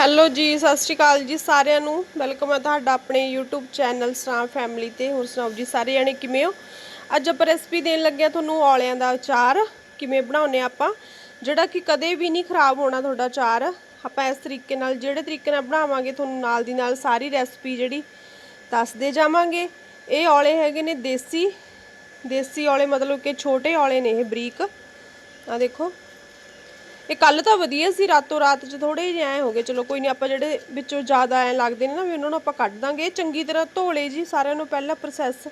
Hello ਜੀ, ਸਤਿ ਸ਼੍ਰੀ ਅਕਾਲ ਜੀ ਸਾਰਿਆਂ ਨੂੰ। ਵੈਲਕਮ ਹੈ ਤੁਹਾਡਾ ਆਪਣੇ YouTube ਚੈਨਲ ਸਰਾਂ ਫੈਮਿਲੀ ਤੇ। ਹੋਰ ਸੁਣਾਓ ਜੀ, ਸਾਰੇ ਜਣੇ ਕਿਵੇਂ ਹੋ? ਅੱਜ ਆਪਾਂ ਰੈਸਪੀ ਦੇਣ ਲੱਗੇ ਹਾਂ ਤੁਹਾਨੂੰ ਔਲਿਆਂ ਦਾ ਅਚਾਰ। ਕਿਵੇਂ ਬਣਾਉਨੇ ਆਪਾਂ? ਜਿਹੜਾ ਕਿ ਕਦੇ ਵੀ ਨਹੀਂ ਖਰਾਬ ਹੋਣਾ ਤੁਹਾਡਾ ਅਚਾਰ। ਆਪਾਂ ਇਸ ਤਰੀਕੇ ਨਾਲ ਜਿਹੜੇ ਤਰੀਕੇ ਨਾਲ ਬਣਾਵਾਂਗੇ, ਤੁਹਾਨੂੰ ਨਾਲ ਦੀ ਨਾਲ ਸਾਰੀ ਰੈਸਪੀ ਜਿਹੜੀ ਦੱਸਦੇ ਜਾਵਾਂਗੇ। ਇਹ ਔਲੇ ਹੈਗੇ ਨੇ ਦੇਸੀ। ਦੇਸੀ ਔਲੇ ਮਤਲਬ ਕਿ ਛੋਟੇ ਔਲੇ ਨੇ ਇਹ ਬਰੀਕ। ਆ ਦੇਖੋ। ਇਹ ਕੱਲ ਤਾਂ ਵਧੀਆ ਸੀ, ਰਾਤੋਂ ਰਾਤ ਚ ਥੋੜੇ ਜਿਹੇ ਐ ਹੋ ਗਏ। ਚਲੋ ਕੋਈ ਨਹੀਂ, ਆਪਾਂ ਜਿਹੜੇ ਵਿੱਚੋਂ ਜ਼ਿਆਦਾ ਐ ਲੱਗਦੇ ਨੇ ਨਾ, ਵੀ ਉਹਨਾਂ ਨੂੰ ਆਪਾਂ ਕੱਢ ਦਾਂਗੇ। ਇਹ ਚੰਗੀ ਤਰ੍ਹਾਂ ਧੋ ਲਏ ਜੀ, ਸਾਰਿਆਂ ਨੂੰ ਪਹਿਲਾਂ ਪ੍ਰੋਸੈਸ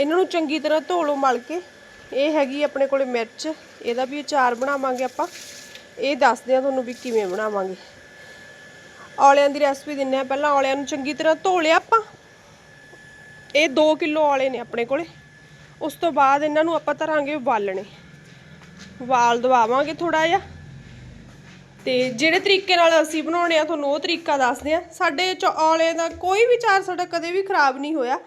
ਇਹਨਾਂ ਨੂੰ ਚੰਗੀ ਤਰ੍ਹਾਂ ਧੋ ਲਓ ਮਲ ਕੇ। ਇਹ ਹੈਗੀ ਆਪਣੇ ਕੋਲੇ ਮਿਰਚ, ਇਹਦਾ ਵੀ ਅਚਾਰ ਬਣਾਵਾਂਗੇ ਆਪਾਂ। ਇਹ ਦੱਸਦੇ ਆ ਤੁਹਾਨੂੰ ਵੀ ਕਿਵੇਂ ਬਣਾਵਾਂਗੇ। ਔਲਿਆਂ ਦੀ ਰੈਸਪੀ ਦਿੰਨੇ ਆ ਪਹਿਲਾਂ, ਔਲਿਆਂ ਨੂੰ ਚੰਗੀ ਤਰ੍ਹਾਂ ਧੋ ਲਿਆ ਆਪਾਂ। ਇਹ 2 ਕਿਲੋ ਔਲੇ ਨੇ ਆਪਣੇ ਕੋਲੇ। ਉਸ ਤੋਂ ਬਾਅਦ ਇਹਨਾਂ ਨੂੰ ਆਪਾਂ ਧਰਾਂਗੇ ਉਬਾਲਣੇ। ਉਬਾਲ ਦਵਾਵਾਂਗੇ ਥੋੜਾ ਜਿਹਾ। ਤੇ ਜਿਹੜੇ ਤਰੀਕੇ ਨਾਲ ਅਸੀਂ ਬਣਾਉਣੇ ਆ, ਤੁਹਾਨੂੰ ਉਹ ਤਰੀਕਾ ਦੱਸਦੇ ਆ। ਸਾਡੇ ਚ, ਔਲੇ ਦਾ ਕੋਈ ਵੀ ਚਾਰ ਸਾਡਾ ਕਦੇ ਵੀ ਖਰਾਬ ਨਹੀਂ ਹੋਇਆ।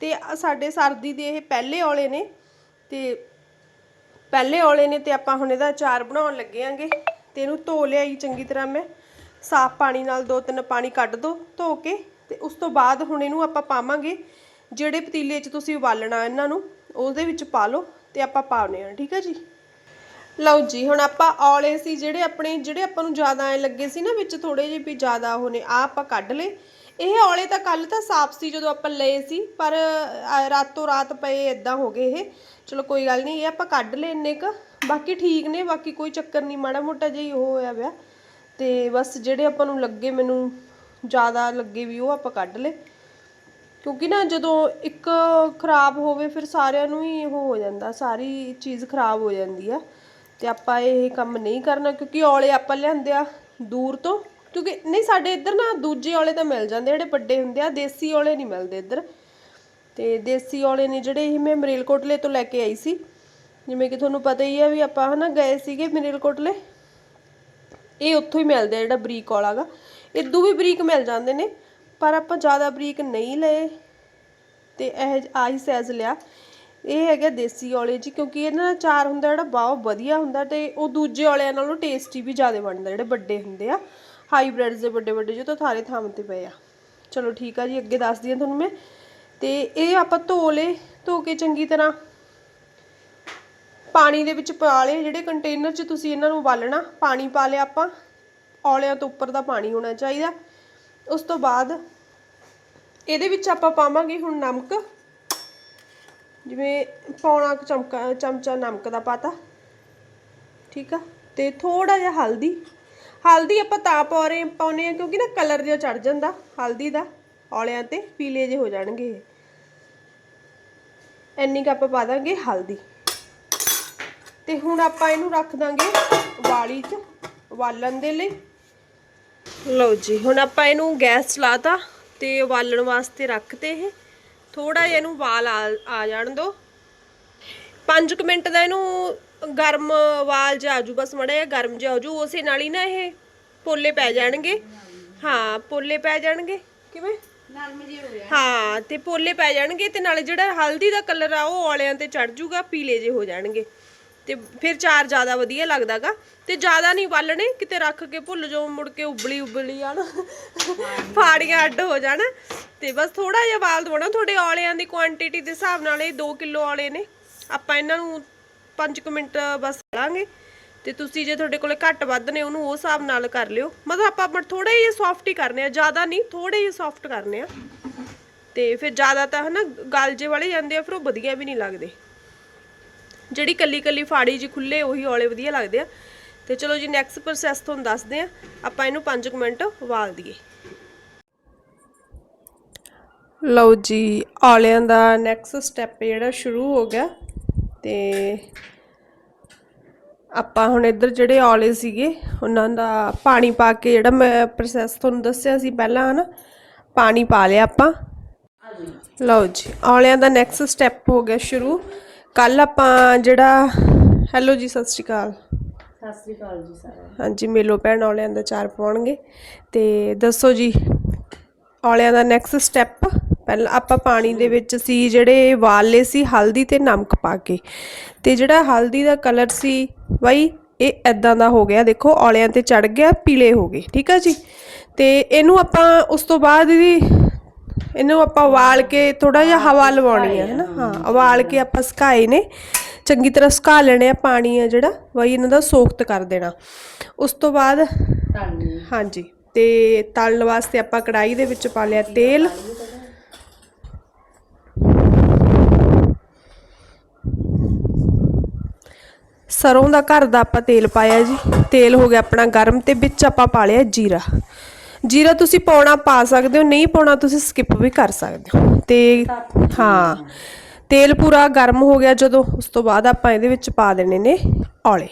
ਤੇ ਸਾਡੇ ਸਰਦੀ ਦੇ ਇਹ ਪਹਿਲੇ ਔਲੇ ਨੇ ਤੇ ਪਹਿਲੇ ਔਲੇ ਨੇ ਤੇ ਆਪਾਂ ਹੁਣ ਇਹਦਾ ਅਚਾਰ ਬਣਾਉਣ ਲੱਗੇ ਆਂਗੇ। ਤੇ ਇਹਨੂੰ ਧੋ ਲਿਆਈ ਚੰਗੀ ਤਰ੍ਹਾਂ ਮੈਂ। ਸਾਫ਼ ਪਾਣੀ ਨਾਲ ਦੋ ਤਿੰਨ ਪਾਣੀ ਕੱਢ ਦੋ, ਧੋ ਕੇ ਤੇ ਉਸ ਤੋਂ ਬਾਅਦ ਹੁਣ ਇਹਨੂੰ ਆਪਾਂ ਪਾਵਾਂਗੇ। ਜਿਹੜੇ ਪਤੀਲੇ 'ਚ ਤੁਸੀਂ ਉਬਾਲਣਾ ਇਹਨਾਂ ਨੂੰ, ਉਹਦੇ ਵਿੱਚ ਪਾ ਲਓ ਤੇ ਆਪਾਂ ਪਾਉਣੇ ਆ ਠੀਕ ਹੈ ਜੀ? ਲਓ ਜੀ, ਹੁਣ ਆਪਾਂ ਔਲੇ ਸੀ ਜਿਹੜੇ ਆਪਣੇ, ਜਿਹੜੇ ਆਪਾਂ ਨੂੰ ਜ਼ਿਆਦਾ ਐ ਲੱਗੇ ਸੀ ਨਾ ਵਿੱਚ ਥੋੜੇ ਜਿਹੇ ਵੀ ਜ਼ਿਆਦਾ ਹੋਣੇ ਆ ਆਪਾਂ ਕੱਢ ਲਏ। ਇਹ ਔਲੇ ਤਾਂ ਕੱਲ ਤਾਂ ਸਾਫ਼ ਸੀ ਜਦੋਂ ਆਪਾਂ ਲਏ ਸੀ, ਪਰ ਰਾਤੋਂ ਰਾਤ ਪਏ ਇਦਾਂ ਹੋ ਗਏ ਇਹ। ਚਲੋ ਕੋਈ ਗੱਲ ਨਹੀਂ, ਇਹ ਆਪਾਂ ਕੱਢ ਲਏ ਇੰਨੇ ਕ। ਬਾਕੀ ਠੀਕ ਨੇ, ਬਾਕੀ ਕੋਈ ਚੱਕਰ ਨਹੀਂ, ਮਾੜਾ ਮੋਟਾ ਜਿਹਾ ਉਹ ਹੋਇਆ ਪਿਆ। ਤੇ ਬਸ ਜਿਹੜੇ ਆਪਾਂ ਨੂੰ ਲੱਗੇ ਮੈਨੂੰ ਜ਼ਿਆਦਾ ਲੱਗੇ ਵੀ ਉਹ ਆਪਾਂ ਕੱਢ ਲਏ। ਕਿਉਂਕਿ ਨਾ ਜਦੋਂ ਇੱਕ ਖਰਾਬ ਹੋਵੇ, ਫਿਰ ਸਾਰਿਆਂ ਨੂੰ ਹੀ ਉਹ ਹੋ ਜਾਂਦਾ, ਸਾਰੀ ਚੀਜ਼ ਖਰਾਬ ਹੋ ਜਾਂਦੀ ਆ। ਤੇ ਆਪਾਂ ਇਹ ਕੰਮ ਨਹੀਂ ਕਰਨਾ ਕਿਉਂਕਿ ਔਲੇ ਆਪਾਂ ਲਿਆਂਦੇ ਆ ਦੂਰ ਤੋਂ। ਕਿਉਂਕਿ ਨਹੀਂ, ਸਾਡੇ ਇੱਧਰ ਨਾ ਦੂਜੇ ਔਲੇ ਤਾਂ ਮਿਲ ਜਾਂਦੇ ਜਿਹੜੇ ਵੱਡੇ ਹੁੰਦੇ ਆ, ਦੇਸੀ ਔਲੇ ਨਹੀਂ ਮਿਲਦੇ ਇੱਧਰ। ਤੇ ਦੇਸੀ ਔਲੇ ਨੇ ਜਿਹੜੇ ਇਹ ਮੈਂ ਮਰੇਲਕੋਟਲੇ ਤੋਂ ਲੈ ਕੇ ਆਈ ਸੀ। ਜਿਵੇਂ ਕਿ ਤੁਹਾਨੂੰ ਪਤਾ ਹੀ ਹੈ ਵੀ ਆਪਾਂ ਹਨਾ ਗਏ ਸੀਗੇ ਮਰੇਲਕੋਟਲੇ। ਇਹ ਉੱਥੋਂ ਹੀ ਮਿਲਦੇ ਆ ਜਿਹੜਾ ਬਰੀਕ ਵਾਲਾ ਗਾ। ਇਦੋਂ ਵੀ ਬਰੀਕ ਮਿਲ ਜਾਂਦੇ ਨੇ, ਪਰ ਆਪਾਂ ਜ਼ਿਆਦਾ ਬਰੀਕ ਨਹੀਂ ਲਏ। ਤੇ ਇਹ ਆਹੀ ਸਾਈਜ਼ ਲਿਆ। ਇਹ ਹੈਗਾ ਦੇਸੀ ਔਲੇ ਜੀ, ਕਿਉਂਕਿ ਇਹਨਾਂ ਦਾ ਚਾਰ ਹੁੰਦਾ ਜਿਹੜਾ ਬਹੁਤ ਵਧੀਆ ਹੁੰਦਾ ਤੇ ਉਹ ਦੂਜੇ ਔਲਿਆਂ ਨਾਲੋਂ ਟੇਸਟੀ ਵੀ ਜ਼ਿਆਦਾ ਬਣਦਾ, ਜਿਹੜੇ ਵੱਡੇ ਹੁੰਦੇ ਆ। ਹਾਈਬ੍ਰਿਡਸ ਦੇ ਵੱਡੇ ਵੱਡੇ ਜੋ ਤਾਂ ਥਾਰੇ ਥਾਂ ਤੇ ਪਏ ਆ। ਚਲੋ ਠੀਕ ਆ ਜੀ, ਅੱਗੇ ਦੱਸਦੀ ਆ ਤੁਹਾਨੂੰ ਮੈਂ। ਤੇ ਇਹ ਆਪਾਂ ਧੋ ਲਏ ਧੋ ਕੇ ਚੰਗੀ ਤਰ੍ਹਾਂ ਪਾਣੀ ਦੇ ਵਿੱਚ ਪਾ ਲਏ, ਜਿਹੜੇ ਕੰਟੇਨਰ 'ਚ ਤੁਸੀਂ ਇਹਨਾਂ ਨੂੰ ਉਬਾਲਣਾ, ਪਾਣੀ ਪਾ ਲਿਆ ਆਪਾਂ। ਔਲਿਆਂ ਤੋਂ ਉੱਪਰ ਦਾ ਪਾਣੀ ਹੋਣਾ ਚਾਹੀਦਾ। ਉਸ ਤੋਂ ਬਾਅਦ ਇਹਦੇ ਵਿੱਚ ਆਪਾਂ ਪਾਵਾਂਗੇ ਹੁਣ ਨਮਕ। ਜਿਵੇਂ ਪੌਣਾ ਚਮਕਾ, ਚਮਚਾ ਨਮਕ ਦਾ ਪਾਤਾ। ਠੀਕ ਆ? ਤੇ ਥੋੜਾ ਜਿਹਾ ਹਲਦੀ। ਹਲਦੀ ਆਪਾਂ ਤਾਂ ਪਾ ਰਹੇ ਪਾਉਨੇ ਆ ਕਿਉਂਕਿ ਨਾ ਕਲਰ ਜਿਹਾ ਚੜ ਜਾਂਦਾ, ਹਲਦੀ ਦਾ, ਔਲਿਆਂ ਤੇ, ਪੀਲੇ ਜਿਹੇ ਹੋ ਜਾਣਗੇ ਇਹ। ਇੰਨੀ ਕੁ ਆਪਾਂ ਪਾ ਦਾਂਗੇ ਹਲਦੀ। ਤੇ ਹੁਣ ਆਪਾਂ ਇਹਨੂੰ ਰੱਖ ਦਾਂਗੇ ਵਾਲੀ 'ਚ, ਉਬਾਲਣ ਦੇ ਲਈ। ਲਓ ਜੀ, ਹੁਣ ਆਪਾਂ ਇਹਨੂੰ ਗੈਸ ਚਲਾਤਾ ਤੇ ਉਬਾਲਣ ਵਾਸਤੇ ਰੱਖਤੇ ਇਹ। ਥੋੜਾ ਜਿਹਾ ਇਹਨੂੰ ਉਬਾਲ ਆ ਜਾਣ ਦਿਓ 5 ਮਿੰਟ ਦਾ ਇਹਨੂੰ ਗਰਮ ਉਬਾਲ ਜਾ ਆਜੂ ਬਸ ਮੜਾ ਜਿਹਾ ਗਰਮ ਜਿਹਾ ਹੋਜੂ ਉਸੇ ਨਾਲ ਹੀ ਨਾ ਇਹ ਪੋਲੇ ਪੈ ਜਾਣਗੇ। ਹਾਂ ਪੋਲੇ ਪੈ ਜਾਣਗੇ। ਕਿਵੇਂ? ਨਰਮ ਜਿਹਾ ਹੋ ਗਿਆ ਹਾਂ ਤੇ ਪੋਲੇ ਪੈ ਜਾਣਗੇ ਤੇ ਨਾਲੇ ਜਿਹੜਾ ਹਲਦੀ ਦਾ ਕਲਰ ਆ ਉਹ ਔਲਿਆਂ ਤੇ ਚੜ ਜੂਗਾ ਪੀਲੇ ਜੇ ਹੋ ਜਾਣਗੇ। ਤੇ ਫਿਰ ਚਾਰ ਜ਼ਿਆਦਾ ਵਧੀਆ ਲੱਗਦਾਗਾ। ਤੇ ਜ਼ਿਆਦਾ ਨਹੀਂ ਉਬਾਲਣੇ ਕਿਤੇ ਰੱਖ ਕੇ ਭੁੱਲ ਜਾਓ, ਮੁੜ ਕੇ ਉਬਲੀ ਉਬਲੀ ਆ ਨਾ ਫਾੜੀਆਂ ਅੱਡ ਹੋ ਜਾਣ। ਤੇ ਬਸ ਥੋੜਾ ਜਿਹਾ ਬਾਲ ਦਵਾਣਾ ਤੁਹਾਡੇ ਔਲਿਆਂ ਦੀ ਕੁਆਂਟੀਟੀ ਦੇ ਹਿਸਾਬ ਨਾਲ ਇਹ 2 ਕਿਲੋ ਔਲੇ ਨੇ। ਆਪਾਂ ਇਹਨਾਂ ਨੂੰ 5 ਮਿੰਟ ਬਸ ਲਾਂਗੇ। ਤੇ ਤੁਸੀਂ ਜੇ ਤੁਹਾਡੇ ਕੋਲੇ ਘੱਟ ਵੱਧ ਨੇ, ਉਹਨੂੰ ਉਸ ਹਿਸਾਬ ਨਾਲ ਕਰ ਲਿਓ। ਮਤਲਬ ਆਪਾਂ ਥੋੜੇ ਜਿਹਾ ਸੌਫਟ ਹੀ ਕਰਨੇ ਆ, ਜ਼ਿਆਦਾ ਨਹੀਂ ਥੋੜੇ ਜਿਹੇ ਸੌਫਟ ਕਰਨੇ ਆ। ਤੇ ਫਿਰ ਜ਼ਿਆਦਾ ਤਾਂ ਹਨਾ ਗਲਜੇ ਵਾਲੇ ਜਾਂਦੇ ਆ, ਫਿਰ ਉਹ ਵਧੀਆ ਵੀ ਨਹੀਂ ਲੱਗਦੇ। ਜਿਹੜੀ ਕੱਲੀ ਕੱਲੀ ਫਾੜੀ ਜੀ ਖੁੱਲੇ ਉਹੀ ਔਲੇ ਵਧੀਆ ਲੱਗਦੇ ਆ। ਤੇ ਚਲੋ ਜੀ ਨੈਕਸਟ ਪ੍ਰੋਸੈਸ ਤੁਹਾਨੂੰ ਦੱਸਦੇ ਆ। ਆਪਾਂ ਇਹਨੂੰ 5 ਮਿੰਟ ਉਬਾਲ ਦਈਏ। ਲਓ ਜੀ, ਔਲਿਆਂ ਦਾ ਨੈਕਸਟ ਸਟੈਪ ਜਿਹੜਾ ਸ਼ੁਰੂ ਹੋ ਗਿਆ। ਤੇ ਆਪਾਂ ਹੁਣ ਇੱਧਰ ਜਿਹੜੇ ਔਲੇ ਸੀਗੇ, ਉਹਨਾਂ ਦਾ ਪਾਣੀ ਪਾ ਕੇ ਜਿਹੜਾ ਮੈਂ ਪ੍ਰੋਸੈਸ ਤੁਹਾਨੂੰ ਦੱਸਿਆ ਸੀ ਪਹਿਲਾਂ, ਹਨਾ? ਪਾਣੀ ਪਾ ਲਿਆ ਆਪਾਂ। ਲਓ ਜੀ, ਔਲਿਆਂ ਦਾ ਨੈਕਸਟ ਸਟੈਪ ਹੋ ਗਿਆ ਸ਼ੁਰੂ। ਕੱਲ ਆਪਾਂ ਜਿਹੜਾ ਹੈਲੋ ਜੀ ਸਤਿ ਸ਼੍ਰੀ ਅਕਾਲ। ਸਤਿ ਸ੍ਰੀ ਅਕਾਲ ਜੀ ਸਾਰਿਆਂ ਹਾਂਜੀ ਮੇਲੋ ਭੈਣ ਔਲਿਆਂ ਦਾ ਚਾਰ ਪਾਉਣਗੇ। ਤੇ ਦੱਸੋ ਜੀ ਔਲਿਆਂ ਦਾ ਨੈਕਸਟ ਸਟੈਪ ਪਹਿਲਾਂ ਆਪਾਂ ਪਾਣੀ ਦੇ ਵਿੱਚ ਸੀ ਜਿਹੜੇ ਵਾਲੇ ਸੀ ਹਲਦੀ ਤੇ ਨਮਕ ਪਾ ਕੇ। ਤੇ ਜਿਹੜਾ ਹਲਦੀ ਦਾ ਕਲਰ ਸੀ ਬਾਈ ਇਹ ਐਦਾਂ ਦਾ ਹੋ ਗਿਆ। ਦੇਖੋ ਔਲਿਆਂ ਤੇ ਚੜ ਗਿਆ ਪੀਲੇ ਹੋ ਗਏ। ਠੀਕ ਆ ਜੀ? ਤੇ ਇਹਨੂੰ ਆਪਾਂ ਉਸ ਤੋਂ ਬਾਅਦ ਇਹਦੀ ਇਹਨੂੰ ਆਪਾਂ ਉਬਾਲ ਕੇ ਥੋੜਾ ਜਿਹਾ ਹਵਾ ਲਵਾਉਣੀ ਹੈ ਨਾ ਹਾਂ ਉਬਾਲ ਕੇ ਆਪਾਂ ਸੁਕਾਏ ਨੇ। ਚੰਗੀ ਤਰ੍ਹਾਂ ਸੁਕਾ ਲੈਣੇ ਆ ਪਾਣੀ ਆ ਜਿਹੜਾ ਵਈ ਇਹਨਾਂ ਦਾ ਸੋਖਤ ਕਰ ਦੇਣਾ। ਉਸ ਤੋਂ ਬਾਅਦ ਹਾਂਜੀ ਤੇ ਤਲਣ ਵਾਸਤੇ ਆਪਾਂ ਕੜਾਈ ਦੇ ਵਿੱਚ ਪਾ ਲਿਆ ਤੇਲ। ਸਰੋਂ ਦਾ ਘਰ ਦਾ ਆਪਾਂ ਤੇਲ ਪਾਇਆ ਜੀ। ਤੇਲ ਹੋ ਗਿਆ ਆਪਣਾ ਗਰਮ ਤੇ ਵਿੱਚ ਆਪਾਂ ਪਾ ਲਿਆ ਜੀਰਾ। ਜੀਰਾ ਤੁਸੀਂ ਪਾਉਣਾ ਪਾ ਸਕਦੇ ਹੋ, ਨਹੀਂ ਪਾਉਣਾ ਤੁਸੀਂ ਸਕਿਪ ਵੀ ਕਰ ਸਕਦੇ ਹੋ। ਤੇ ਹਾਂ, ਤੇਲ ਪੂਰਾ ਗਰਮ ਹੋ ਗਿਆ ਜਦੋਂ, ਉਸ ਤੋਂ ਬਾਅਦ ਆਪਾਂ ਇਹਦੇ ਵਿੱਚ ਪਾ ਦੇਣੇ ਨੇ ਔਲੇ।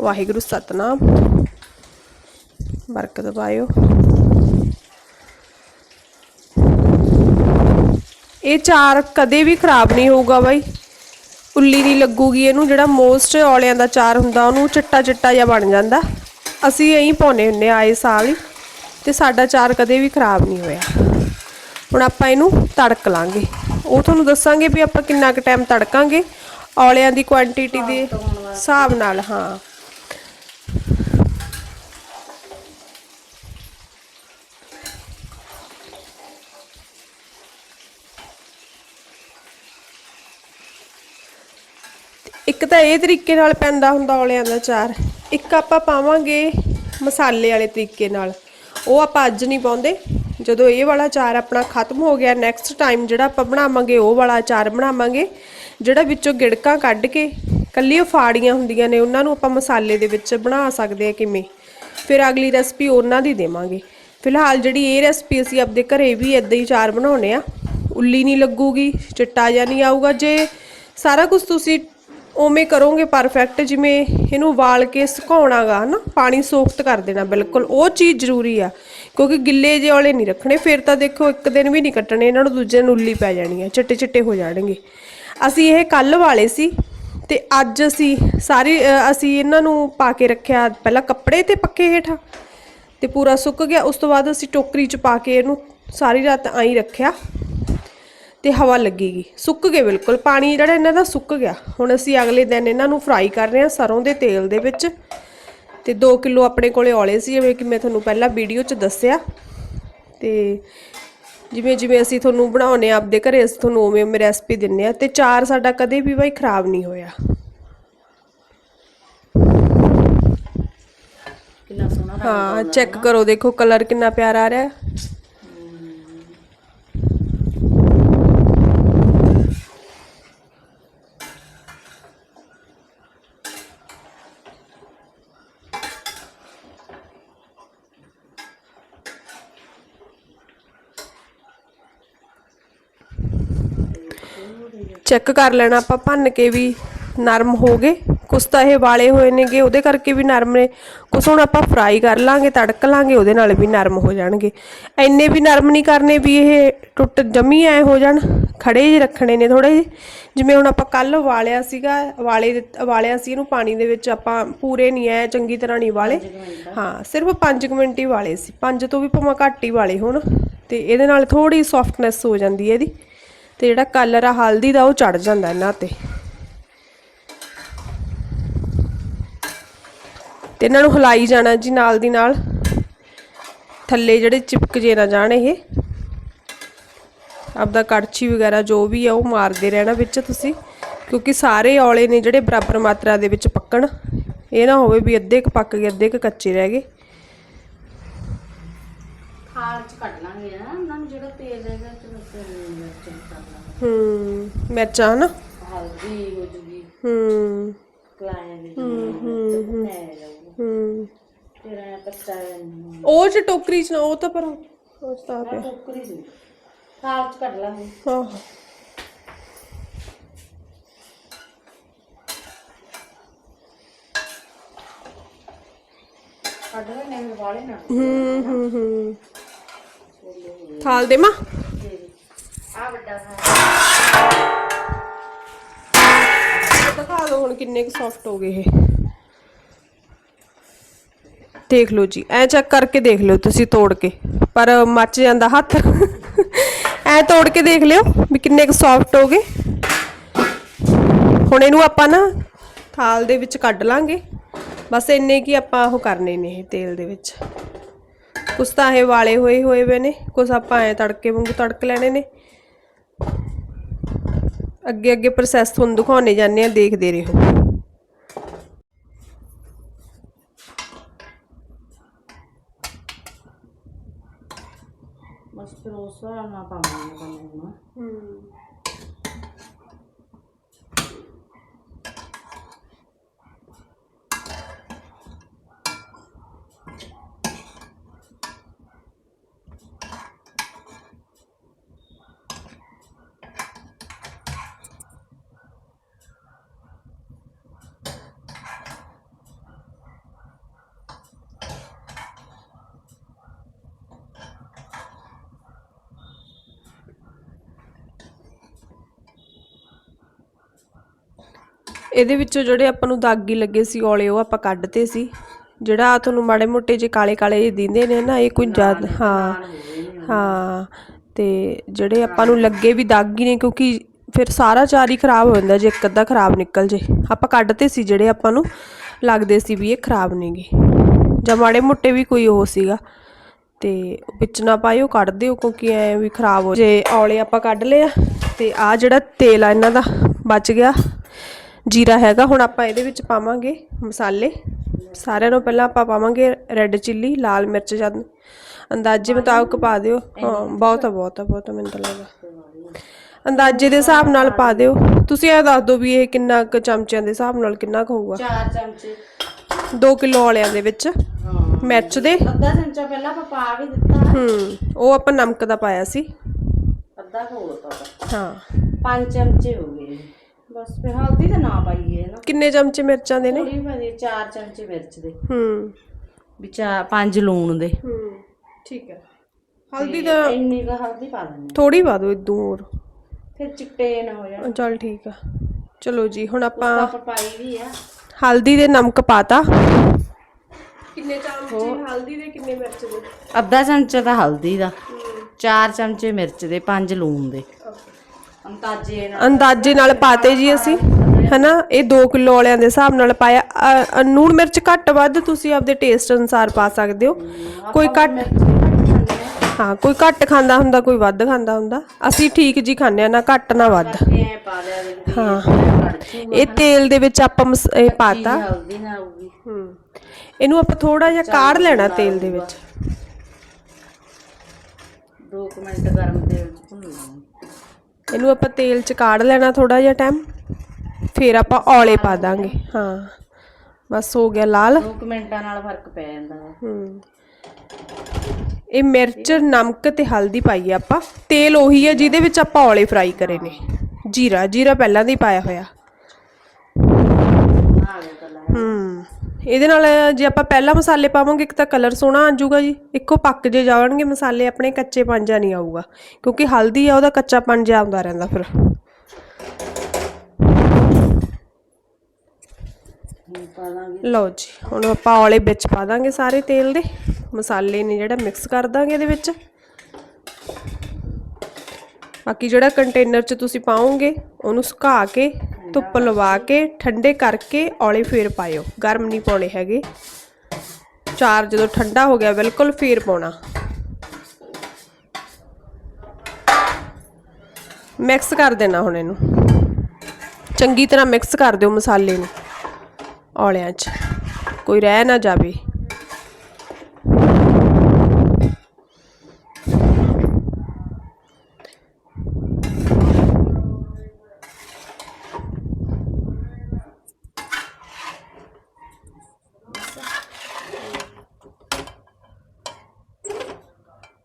ਵਾਹਿਗੁਰੂ ਸਤਨਾਮ। ਬਰਕਤ ਪਾਇਓ ਇਹ ਚਾਰ ਕਦੇ ਵੀ ਖਰਾਬ ਨਹੀਂ ਹੋਊਗਾ ਬਾਈ। ਉੱਲੀ ਨਹੀਂ ਲੱਗੂਗੀ ਇਹਨੂੰ, ਜਿਹੜਾ ਮੋਸਟ ਔਲਿਆਂ ਦਾ ਚਾਰ ਹੁੰਦਾ, ਉਹਨੂੰ ਚਿੱਟਾ ਚਿੱਟਾ ਜਿਹਾ ਬਣ ਜਾਂਦਾ। ਅਸੀਂ ਐਂ ਪਾਉਨੇ ਹੁੰਨੇ ਆ ਆਏ ਸਾਲ ਹੀ। ਤੇ ਸਾਡਾ ਚਾਰ ਕਦੇ ਵੀ ਖਰਾਬ ਨਹੀਂ ਹੋਇਆ। ਹੁਣ ਆਪਾਂ ਇਹਨੂੰ ਤੜਕ ਲਾਂਗੇ। ਉਹ ਤੁਹਾਨੂੰ ਦੱਸਾਂਗੇ ਵੀ ਆਪਾਂ ਕਿੰਨਾ ਕੁ ਟਾਈਮ ਤੜਕਾਂਗੇ। ਔਲਿਆਂ ਦੀ ਕੁਆਂਟੀਟੀ ਦੇ ਹਿਸਾਬ ਨਾਲ, ਹਾਂ। ਇੱਕ ਤਾਂ ਇਹ ਤਰੀਕੇ ਨਾਲ ਪੈਂਦਾ ਹੁੰਦਾ ਔਲਿਆਂ ਦਾ ਚਾਰ ਇੱਕ ਆਪਾਂ ਪਾਵਾਂਗੇ ਮਸਾਲੇ ਵਾਲੇ ਤਰੀਕੇ ਨਾਲ। ਉਹ ਆਪਾਂ ਅੱਜ ਨਹੀਂ ਪਾਉਂਦੇ। ਜਦੋਂ ਇਹ ਵਾਲਾ ਚਾਰ ਆਪਣਾ ਖਤਮ ਹੋ ਗਿਆ ਨੈਕਸਟ ਟਾਈਮ ਜਿਹੜਾ ਆਪਾਂ ਬਣਾਵਾਂਗੇ, ਉਹ ਵਾਲਾ ਚਾਰ ਬਣਾਵਾਂਗੇ, ਜਿਹੜਾ ਵਿੱਚੋਂ ਗਿੜਕਾਂ ਕੱਢ ਕੇ ਕੱਲੀ ਉਹ ਫਾੜੀਆਂ ਹੁੰਦੀਆਂ ਨੇ, ਉਹਨਾਂ ਨੂੰ ਆਪਾਂ ਮਸਾਲੇ ਦੇ ਵਿੱਚ ਬਣਾ ਸਕਦੇ ਆ ਕਿਵੇਂ। ਫਿਰ ਅਗਲੀ ਰੈਸਪੀ ਉਹਨਾਂ ਦੀ ਦੇਵਾਂਗੇ। ਫਿਲਹਾਲ ਜਿਹੜੀ ਇਹ ਰੈਸਪੀ ਅਸੀਂ ਆਪਦੇ ਘਰੇ ਵੀ ਇਦਾਂ ਹੀ ਚਾਰ ਬਣਾਉਣੇ ਆ ਉੱਲੀ ਨਹੀਂ ਲੱਗੂਗੀ, ਚਿੱਟਾ ਜਿਹਾ ਨਹੀਂ ਆਊਗਾ। ਜੇ ਸਾਰਾ ਕੁਝ ਤੁਸੀਂ ਉਵੇਂ ਕਰੋਗੇ ਪਰਫੈਕਟ ਜਿਵੇਂ ਇਹਨੂੰ ਉਬਾਲ ਕੇ ਸੁਕਾਉਣਾਗਾ, ਹਨਾ? ਪਾਣੀ ਸੋਖਤ ਕਰ ਦੇਣਾ, ਬਿਲਕੁਲ। ਉਹ ਚੀਜ਼ ਜ਼ਰੂਰੀ ਆ, ਕਿਉਂਕਿ ਗਿੱਲੇ ਜਿਹੇ ਵਾਲੇ ਨਹੀਂ ਰੱਖਣੇ, ਫਿਰ ਤਾਂ ਦੇਖੋ ਇੱਕ ਦਿਨ ਵੀ ਨਹੀਂ ਕੱਟਣੇ, ਇਹਨਾਂ ਨੂੰ ਦੂਜੇ ਨੂੰ ਉੱਲੀ ਪੈ ਜਾਣੀ ਹੈ ਚਿੱਟੇ ਚਿੱਟੇ ਹੋ ਜਾਣਗੇ। ਅਸੀਂ ਇਹ ਕੱਲ ਵਾਲੇ ਸੀ, ਤੇ ਅੱਜ ਅਸੀਂ ਸਾਰੀ ਅਸੀਂ ਇਹਨਾਂ ਨੂੰ ਪਾ ਕੇ ਰੱਖਿਆ, ਪਹਿਲਾਂ ਕੱਪੜੇ ਤੇ ਪੱਕੇ ਹੇਠਾਂ, ਤੇ ਪੂਰਾ ਸੁੱਕ ਗਿਆ, ਉਸ ਤੋਂ ਬਾਅਦ ਅਸੀਂ ਟੋਕਰੀ 'ਚ ਪਾ ਕੇ ਇਹਨੂੰ ਸਾਰੀ ਰਾਤ ਆਈ ਰੱਖਿਆ। ਤੇ ਹਵਾ ਲੱਗੇਗੀ। ਸੁੱਕ ਗਏ ਬਿਲਕੁਲ। ਪਾਣੀ ਜਿਹੜਾ ਇਹਨਾਂ ਦਾ ਸੁੱਕ ਗਿਆ। ਹੁਣ ਅਸੀਂ ਅਗਲੇ ਦਿਨ ਇਹਨਾਂ ਨੂੰ ਫਰਾਈ ਕਰ ਰਹੇ ਹਾਂ ਸਰੋਂ ਦੇ ਤੇਲ ਦੇ ਵਿੱਚ। ਤੇ 2 ਕਿਲੋ ਆਪਣੇ ਕੋਲੇ ਔਲੇ ਸੀ ਜਿਵੇਂ ਕਿ ਮੈਂ ਤੁਹਾਨੂੰ ਪਹਿਲਾਂ ਵੀਡੀਓ 'ਚ ਦੱਸਿਆ। ਤੇ ਜਿਵੇਂ ਜਿਵੇਂ ਅਸੀਂ ਤੁਹਾਨੂੰ ਬਣਾਉਨੇ ਆ ਆਪਦੇ ਘਰੇ ਅਸੀਂ ਤੁਹਾਨੂੰ ਉਵੇਂ ਉਵੇਂ ਰੈਸਪੀ ਦਿੰਨੇ ਆ ਤੇ ਚਾਰ ਸਾਡਾ ਕਦੇ ਵੀ ਬਾਈ ਖਰਾਬ ਨਹੀਂ ਹੋਇਆ। ਕਿੰਨਾ ਸੋਹਣਾ ਹਾਂ ਚੈੱਕ ਕਰੋ। ਦੇਖੋ ਕਲਰ ਕਿੰਨਾ ਪਿਆਰਾ ਆ ਰਿਹਾ। ਚੈੱਕ ਕਰ ਲੈਣਾ ਆਪਾਂ ਭੰਨ ਕੇ ਵੀ ਨਰਮ ਹੋ ਗਏ। ਕੁਛ ਤਾਂ ਇਹ ਵਾਲੇ ਹੋਏ ਨੇਗੇ ਉਹਦੇ ਕਰਕੇ ਵੀ ਨਰਮ ਨੇ। ਕੁਛ ਹੁਣ ਆਪਾਂ ਫਰਾਈ ਕਰ ਲਾਂਗੇ ਤੜਕ ਲਾਂਗੇ ਉਹਦੇ ਨਾਲ ਵੀ ਨਰਮ ਹੋ ਜਾਣਗੇ। ਐਨੇ ਵੀ ਨਰਮ ਨਹੀਂ ਕਰਨੇ ਵੀ ਇਹ ਟੁੱਟ ਜਮੀ ਐ ਹੋ ਜਾਣ ਖੜੇ ਜਿਹੇ ਰੱਖਣੇ ਨੇ ਥੋੜੇ ਜਿਵੇਂ ਹੁਣ ਆਪਾਂ ਕੱਲ ਵਾਲਿਆ ਸੀਗਾ ਵਾਲੇ ਵਾਲਿਆ ਸੀ ਇਹਨੂੰ ਪਾਣੀ ਦੇ ਵਿੱਚ ਆਪਾਂ ਪੂਰੇ ਨਹੀਂ ਐ ਚੰਗੀ ਤਰ੍ਹਾਂ ਨਹੀਂ ਵਾਲੇ। ਹਾਂ ਸਿਰਫ 5 ਮਿੰਟ ਹੀ ਵਾਲੇ ਸੀ। 5 ਤੋਂ ਵੀ ਭਾਵੇਂ ਘੱਟ ਹੀ ਵਾਲੇ ਹੁਣ। ਤੇ ਇਹਦੇ ਨਾਲ ਥੋੜੀ ਸੌਫਟਨੈਸ ਹੋ ਜਾਂਦੀ ਹੈ ਇਹਦੀ। ਤੇ ਜਿਹੜਾ ਕਲਰ ਆ, ਹਲਦੀ ਦਾ, ਉਹ ਚੜ ਜਾਂਦਾ ਇਹਨਾਂ ਤੇ। ਤੇ ਇਹਨਾਂ ਨੂੰ ਹਿਲਾਈ ਜਾਣਾ ਜੀ ਨਾਲ ਦੀ ਨਾਲ। ਥੱਲੇ ਜਿਹੜੇ ਚਿਪਕ ਜੇ ਨਾ ਜਾਣ ਇਹ। ਆਪਦਾ ਕੜਛੀ ਵਗੈਰਾ ਜੋ ਵੀ ਆ, ਉਹ ਮਾਰਦੇ ਰਹਿਣਾ ਵਿੱਚ ਤੁਸੀਂ। ਕਿਉਂਕਿ ਸਾਰੇ ਔਲੇ ਨੇ ਜਿਹੜੇ ਬਰਾਬਰ ਮਾਤਰਾ ਦੇ ਵਿੱਚ ਪੱਕਣ। ਇਹ ਨਾ ਹੋਵੇ ਵੀ ਅੱਧੇ ਕ ਪੱਕ ਗਏ, ਅੱਧੇ ਕ ਕੱਚੇ ਰਹਿ ਗਏ। ਖਾਲ ਚ ਕੱਢ ਲਾਂਗੇ ਨਾ, ਉਹਨਾਂ ਨੂੰ ਜਿਹੜਾ ਤੇਲ ਹੈਗਾ। ਹੂੰ ਮਿਰਚਾਂ ਹਨਾ? ਹਲਦੀ ਹੋ ਜੂਗੀ। ਹੂੰ। ਕਲਾਇਆ ਵੀ ਹੂੰ ਹੂੰ ਹੂੰ। ਫਿਰ ਨਹੀਂ ਉਹ ਚ ਟੋਕਰੀ ਚ ਨਾ ਉਹ ਤਾਂ ਪਰ ਉਹ 'ਚ ਤਾਂ ਪਿਆ। ਟੋਕਰੀ ਸੀ। ਖਾਲ ਚ ਕੱਢ ਲਾਂਗੇ। ਆਹੋ ਕੱਢ ਲੈਣੇ ਫਿਰ ਵਾਲੇ ਨਾ ਹੂੰ ਹੂੰ ਹੂੰ। ਥਾਲ ਦੇ ਮਾਂ। ਆ ਵੱਡਾ ਦਿਖਾ ਦਿਓ ਹੁਣ ਕਿੰਨੇ ਕੁ ਸੌਫਟ ਹੋ ਗਏ ਇਹ। ਦੇਖ ਲਓ ਜੀ, ਐ ਚੈੱਕ ਕਰਕੇ ਦੇਖ ਲਿਓ ਤੁਸੀਂ ਤੋੜ ਕੇ। ਪਰ ਮੱਚ ਜਾਂਦਾ ਹੱਥ। ਐ ਤੋੜ ਕੇ ਦੇਖ ਲਿਓ ਵੀ ਕਿੰਨੇ ਕੁ ਸੌਫਟ ਹੋ ਗਏ। ਹੁਣ ਇਹਨੂੰ ਆਪਾਂ ਨਾ ਥਾਲ ਦੇ ਵਿੱਚ ਕੱਢ ਲਾਂਗੇ। ਬਸ ਇੰਨੇ ਕੀ ਆਪਾਂ ਉਹ ਕਰਨੇ ਨੇ ਇਹ ਤੇਲ ਦੇ ਵਿੱਚ। ਕੁਛ ਤਾਂ ਇਹ ਵਾਲੇ ਹੋਏ ਹੋਏ ਵੇ ਨੇ, ਕੁਛ ਆਪਾਂ ਐ ਤੜਕੇ ਵਾਂਗੂ ਤੜਕ ਲੈਣੇ ਨੇ। ਅੱਗੇ ਅੱਗੇ ਪ੍ਰੋਸੈਸ ਤੁਹਾਨੂੰ ਦਿਖਾਉਣੇ ਜਾਂਦੇ ਆ ਦੇਖਦੇ ਰਹੋ। ਬਸ ਫਿਰ ਉਸ ਹਿਸਾਬ ਨਾਲ ਪਾਵਾਂਗੇ ਕੰਮ ਹੁਣ। ਇਹਦੇ ਵਿੱਚੋਂ ਜਿਹੜੇ ਆਪਾਂ ਨੂੰ ਦਾਗੀ ਲੱਗੇ ਸੀ ਔਲੇ ਉਹ ਆਪਾਂ ਕੱਢਤੇ ਸੀ। ਜਿਹੜਾ ਤੁਹਾਨੂੰ ਮਾੜੇ ਮੋਟੇ ਜੇ ਕਾਲੇ ਕਾਲੇ ਜਿਹੇ ਦਿੰਦੇ ਨੇ ਨਾ ਇਹ ਕੋਈ ਜ਼ਿਆਦਾ ਹਾਂ ਹਾਂ ਤੇ ਜਿਹੜੇ ਆਪਾਂ ਨੂੰ ਲੱਗੇ ਵੀ ਦਾਗੀ ਨੇ ਕਿਉਂਕਿ ਫਿਰ ਸਾਰਾ ਚਾਰ ਹੀ ਖਰਾਬ ਹੋ ਜਾਂਦਾ ਜੇ ਇੱਕ ਅੱਧਾ ਖਰਾਬ ਨਿਕਲ ਜੇ। ਆਪਾਂ ਕੱਢਤੇ ਸੀ ਜਿਹੜੇ ਆਪਾਂ ਨੂੰ ਲੱਗਦੇ ਸੀ ਵੀ ਇਹ ਖਰਾਬ ਨੇਗੇ ਜਾਂ ਮਾੜੇ ਮੋਟੇ ਵੀ ਕੋਈ ਉਹ ਸੀਗਾ। ਤੇ ਵਿੱਚ ਨਾ ਪਾਇਓ ਕੱਢ ਦਿਓ ਕਿਉਂਕਿ ਐ ਵੀ ਖਰਾਬ ਹੋ ਜੇ। ਔਲੇ ਆਪਾਂ ਕੱਢ ਲਏ ਆ ਤੇ ਆ ਜਿਹੜਾ ਤੇਲ ਆ ਇਹਨਾਂ ਦਾ ਬਚ ਗਿਆ। ਜੀਰਾ ਹੈਗਾ ਹੁਣ ਆਪਾਂ ਇਹਦੇ ਵਿੱਚ ਪਾਵਾਂਗੇ ਮਸਾਲੇ। ਸਾਰਿਆਂ ਨੂੰ ਪਹਿਲਾਂ ਆਪਾਂ ਪਾਵਾਂਗੇ ਰੈੱਡ ਚਿੱਲੀ ਲਾਲ ਮਿਰਚ ਜਦ ਅੰਦਾਜ਼ੇ ਮੁਤਾਬਕ ਪਾ ਦਿਓ। ਹਾਂ ਬਹੁਤ ਆ ਬਹੁਤ ਆ ਬਹੁਤ ਆ ਮੈਨੂੰ ਤਾਂ ਲੱਗਾ ਅੰਦਾਜ਼ੇ ਦੇ ਹਿਸਾਬ ਨਾਲ ਪਾ ਦਿਓ। ਤੁਸੀਂ ਇਹ ਦੱਸ ਦਿਓ ਵੀ ਇਹ ਕਿੰਨਾ ਕੁ ਚਮਚਿਆਂ ਦੇ ਹਿਸਾਬ ਨਾਲ ਕਿੰਨਾ ਕੁ ਹੋਊਗਾ। ਚਾਰ ਚਮਚੇ। 2 ਕਿਲੋ ਵਾਲਿਆਂ ਦੇ ਵਿੱਚ ਹਾਂ। ਮਿਰਚ ਦੇ। ਅੱਧਾ ਚਮਚਾ ਪਹਿਲਾਂ ਆਪਾਂ ਪਾ ਵੀ ਦਿੱਤਾ। ਹੂੰ ਉਹ ਆਪਾਂ ਨਮਕ ਦਾ ਪਾਇਆ ਸੀ। ਅੱਧਾ ਹੋਰ ਪਾ ਹਾਂ। ਪੰਜ ਚਮਚੇ ਹੋ ਗਏ। ਬਸ ਫਿਰ ਹਲਦੀ ਤਾਂ ਨਾ ਪਾਈਏ ਨਾ। ਕਿੰਨੇ ਚਮਚੇ ਮਿਰਚਾਂ ਦੇ ਨੇ? ਥੋੜੀ ਪਾਈ ਚਾਰ ਚਮਚੇ ਮਿਰਚ ਦੇ। ਹੂੰ। ਵੀ ਚਾ ਪੰਜ ਲੂਣ ਦੇ। ਹੂੰ ਠੀਕ ਹੈ। ਹਲਦੀ ਦਾ ਇੰਨੀ ਕੁ ਹਲਦੀ ਪਾ ਦਿੰਦੇ ਥੋੜੀ ਪਾ ਦਿਓ ਇਦੋਂ ਹੋਰ। ਫਿਰ ਚਿੱਟੇ ਨਾ ਹੋ ਜਾਣ। ਚਲ ਠੀਕ ਆ। ਚਲੋ ਜੀ ਹੁਣ ਆਪਾਂ ਆਪਾਂ ਪਾਈ ਵੀ ਆ। ਹਲਦੀ ਦੇ ਨਮਕ ਪਾਤਾ। ਕਿੰਨੇ ਚਮਚੇ ਹਲਦੀ ਦੇ ਕਿੰਨੇ ਮਿਰਚ ਦੇ? ਅੱਧਾ ਚਮਚਾ ਤਾਂ ਹਲਦੀ ਦਾ। ਚਾਰ ਚਮਚੇ ਮਿਰਚ ਦੇ ਪੰਜ ਲੂਣ ਦੇ। ਅੰਦਾਜ਼ੇ ਨਾਲ ਅੰਦਾਜ਼ੇ ਨਾਲ ਪਾਤੇ ਜੀ ਅਸੀਂ ਹਨਾ? ਇਹ 2 ਕਿਲੋ ਵਾਲਿਆਂ ਦੇ ਹਿਸਾਬ ਨਾਲ ਪਾਇਆ। ਅ, ਮਿਰਚ ਘੱਟ ਵੱਧ ਤੁਸੀਂ ਆਪਦੇ ਟੇਸਟ ਅਨੁਸਾਰ ਪਾ ਸਕਦੇ ਹੋ। ਕੋਈ ਘੱਟ ਹਾਂ। ਕੋਈ ਘੱਟ ਖਾਂਦਾ ਹੁੰਦਾ ਕੋਈ ਵੱਧ ਖਾਂਦਾ ਹੁੰਦਾ। ਅਸੀਂ ਠੀਕ ਜੀ ਖਾਂਦੇ ਆ ਨਾ ਘੱਟ ਨਾ ਵੱਧ। ਪਾ ਲਿਆ ਹਾਂ। ਇਹ ਤੇਲ ਦੇ ਵਿੱਚ ਆਪਾਂ ਮਸ- ਇਹ ਪਾਤਾ। ਹਲਦੀ ਨਾ ਆਊਗੀ। ਹੂੰ। ਇਹਨੂੰ ਆਪਾਂ ਥੋੜਾ ਜਿਹਾ ਕਾੜ ਲੈਣਾ ਤੇਲ ਦੇ ਵਿੱਚ। 2 ਮਿੰਟ ਗਰਮ ਤੇਲ ਚ ਭੁੰਨ ਇਹਨੂੰ ਆਪਾਂ ਤੇਲ ਚ ਕਾੜ ਲੈਣਾ ਥੋੜਾ ਜਿਹਾ ਟਾਈਮ ਫਿਰ ਆਪਾਂ ਔਲੇ ਪਾ ਦਾਂਗੇ। ਹਾਂ ਬਸ ਹੋ ਗਿਆ ਲਾਲ। 2 ਮਿੰਟਾਂ ਨਾਲ ਫ਼ਰਕ ਪੈ ਜਾਂਦਾ ਹੈ। ਹੂੰ। ਇਹ ਮਿਰਚ ਨਮਕ ਤੇ ਹਲਦੀ ਪਾਈ ਆ ਆਪਾਂ। ਤੇਲ ਉਹੀ ਹੈ ਜਿਹਦੇ ਵਿੱਚ ਆਪਾਂ ਔਲੇ ਫਰਾਈ ਕਰੇ ਨੇ। ਜੀਰਾ ਜੀਰਾ ਪਹਿਲਾਂ ਦੀ ਪਾਇਆ ਹੋਇਆ। ਹੂੰ। ਇਹਦੇ ਨਾਲ ਜੇ ਆਪਾਂ ਪਹਿਲਾਂ ਮਸਾਲੇ ਪਾਵਾਂਗੇ, ਇੱਕ ਤਾਂ ਕਲਰ ਸੋਹਣਾ ਆ ਜਾਊਗਾ ਜੀ। ਇੱਕੋ ਪੱਕ ਜੇ ਜਾਣਗੇ ਮਸਾਲੇ, ਆਪਣੇ ਕੱਚੇ ਪੰਜਾ ਨਹੀਂ ਆਊਗਾ। ਕਿਉਂਕਿ ਹਲਦੀ ਆ, ਉਹਦਾ ਕੱਚਾ ਪੰਜਾ ਆਉਂਦਾ ਰਹਿੰਦਾ ਫਿਰ। ਲਓ ਜੀ, ਹੁਣ ਆਪਾਂ ਔਲੇ ਵਿੱਚ ਪਾ ਦਾਂਗੇ ਸਾਰੇ ਤੇਲ ਦੇ। ਮਸਾਲੇ ਨੇ ਜਿਹੜਾ ਮਿਕਸ ਕਰ ਦਾਂਗੇ ਇਹਦੇ ਵਿੱਚ। ਬਾਕੀ ਜਿਹੜਾ ਕੰਟੇਨਰ 'ਚ ਤੁਸੀਂ ਪਾਓਗੇ, ਉਹਨੂੰ ਸੁਕਾ ਕੇ ਧੁੱਪ ਲਵਾ ਕੇ, ਠੰਡੇ ਕਰਕੇ ਔਲੇ ਫੇਰ ਪਾਇਓ। ਗਰਮ ਨਹੀਂ ਪਾਉਣੇ ਹੈਗੇ। ਚਾਰ ਜਦੋਂ ਠੰਡਾ ਹੋ ਗਿਆ, ਬਿਲਕੁਲ ਫੇਰ ਪਾਉਣਾ। ਮਿਕਸ ਕਰ ਦੇਣਾ ਹੁਣ ਇਹਨੂੰ। ਚੰਗੀ ਤਰ੍ਹਾਂ ਮਿਕਸ ਕਰ ਦਿਓ ਮਸਾਲੇ ਨੂੰ ਔਲਿਆਂ 'ਚ। ਕੋਈ ਰਹਿ ਨਾ ਜਾਵੇ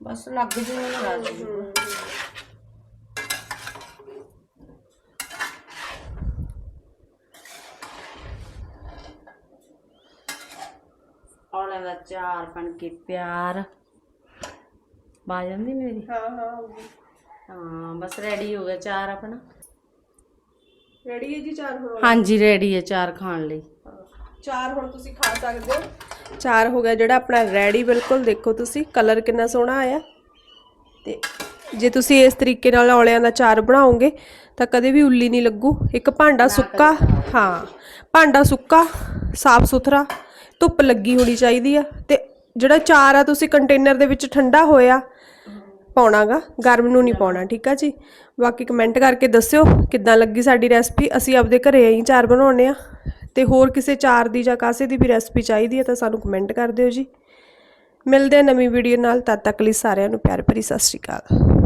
ਬਸ ਲੱਗ ਜੂ ਨਾ ਲੱਗ ਜੂ ਔਲੇ ਦਾ ਚਾਰ ਬਣ ਕੇ ਪਿਆਰ। ਬਾ ਜਾਂਦੀ ਮੇਰੀ? ਹਾਂ ਹਾਂ ਹਾਂ ਬਸ ਰੈਡੀ ਹੋ ਗਿਆ ਚਾਰ ਆਪਣਾ। ਰੈਡੀ ਹੈ ਜੀ ਚਾਰ ਹੁਣ ਹਾਂਜੀ ਰੈਡੀ ਹੈ ਚਾਰ ਖਾਣ ਲਈ। ਚਾਰ ਹੁਣ ਤੁਸੀਂ ਖਾ ਸਕਦੇ ਹੋ। ਚਾਰ ਹੋ ਗਿਆ ਜਿਹੜਾ ਆਪਣਾ ਰੈਡੀ ਬਿਲਕੁਲ ਦੇਖੋ ਤੁਸੀਂ। ਕਲਰ ਕਿੰਨਾ ਸੋਹਣਾ ਆਇਆ। ਤੇ ਜੇ ਤੁਸੀਂ ਇਸ ਤਰੀਕੇ ਨਾਲ ਔਲਿਆਂ ਦਾ ਚਾਰ ਬਣਾਓਗੇ ਤਾਂ ਕਦੇ ਵੀ ਉੱਲੀ ਨਹੀਂ ਲੱਗੂ। ਇੱਕ ਭਾਂਡਾ ਸੁੱਕਾ ਹਾਂ ਭਾਂਡਾ ਸੁੱਕਾ ਸਾਫ਼ ਸੁਥਰਾ ਧੁੱਪ ਲੱਗੀ ਹੋਣੀ ਚਾਹੀਦੀ ਆ ਤੇ ਜਿਹੜਾ ਚਾਰ ਆ ਤੁਸੀਂ ਕੰਟੇਨਰ ਦੇ ਵਿੱਚ ਠੰਡਾ ਹੋਇਆ ਪਾਉਣਾਗਾ ਗਰਮ ਨੂੰ ਨਹੀਂ ਪਾਉਣਾ ਠੀਕ ਆ ਜੀ? ਬਾਕੀ ਕਮੈਂਟ ਕਰਕੇ ਦੱਸਿਓ ਕਿੱਦਾਂ ਲੱਗੀ ਸਾਡੀ ਰੈਸਪੀ। ਅਸੀਂ ਆਪਦੇ ਘਰੇ ਹੀ ਚਾਰ ਬਣਾਉਣੇ ਆ ਤੇ ਹੋਰ ਕਿਸੇ ਚਾਰ ਦੀ ਜਾਂ ਕਾਸੇ ਦੀ ਵੀ ਰੈਸਪੀ ਚਾਹੀਦੀ ਹੈ ਤਾਂ ਸਾਨੂੰ ਕਮੈਂਟ ਕਰ ਦਿਓ ਜੀ। ਮਿਲਦੇ ਆ ਨਵੀਂ ਵੀਡੀਓ ਨਾਲ, ਤਦ ਤੱਕ ਲਈ ਸਾਰਿਆਂ ਨੂੰ ਪਿਆਰ ਭਰੀ ਸਤਿ ਸ਼੍ਰੀ ਅਕਾਲ।